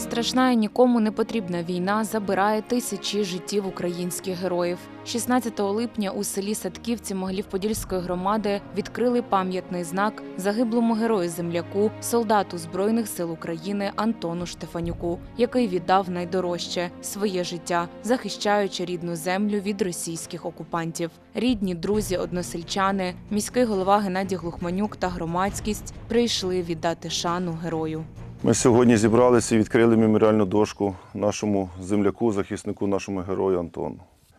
Страшна і нікому не потрібна війна забирає тисячі життів українських героїв. 16 липня у селі Садківці Могилів-Подільської громади відкрили пам'ятний знак загиблому герою земляку, солдату Збройних сил України Антону Штефанюку, який віддав найдорожче своє життя, захищаючи рідну землю від російських окупантів. Рідні, друзі, односельчани, міський голова Геннадій Глухманюк та громадськість прийшли віддати шану герою. Ми сьогодні зібралися і відкрили меморіальну дошку нашому земляку, захиснику, нашому герою Антону.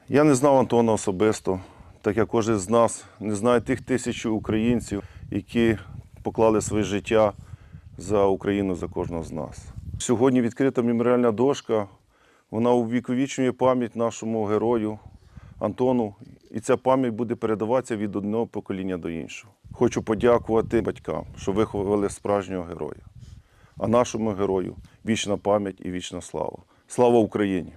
Я не знав Антона особисто, так як кожен з нас не знає тих тисяч українців, які поклали своє життя за Україну, за кожного з нас. Сьогодні відкрита меморіальна дошка, вона увіковічнює пам'ять нашому герою Антону, і ця пам'ять буде передаватися від одного покоління до іншого. Хочу подякувати батькам, що виховали справжнього героя. А нашому герою вічна пам'ять і вічна слава. Слава Україні!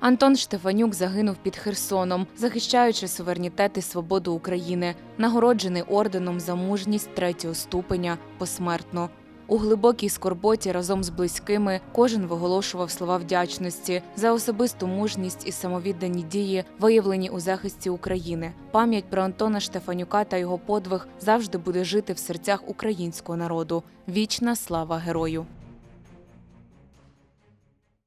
Антон Штефанюк загинув під Херсоном, захищаючи суверенітет і свободу України, нагороджений орденом за мужність третього ступеня посмертно. У глибокій скорботі разом з близькими кожен виголошував слова вдячності за особисту мужність і самовіддані дії, виявлені у захисті України. Пам'ять про Антона Штефанюка та його подвиг завжди буде жити в серцях українського народу. Вічна слава герою!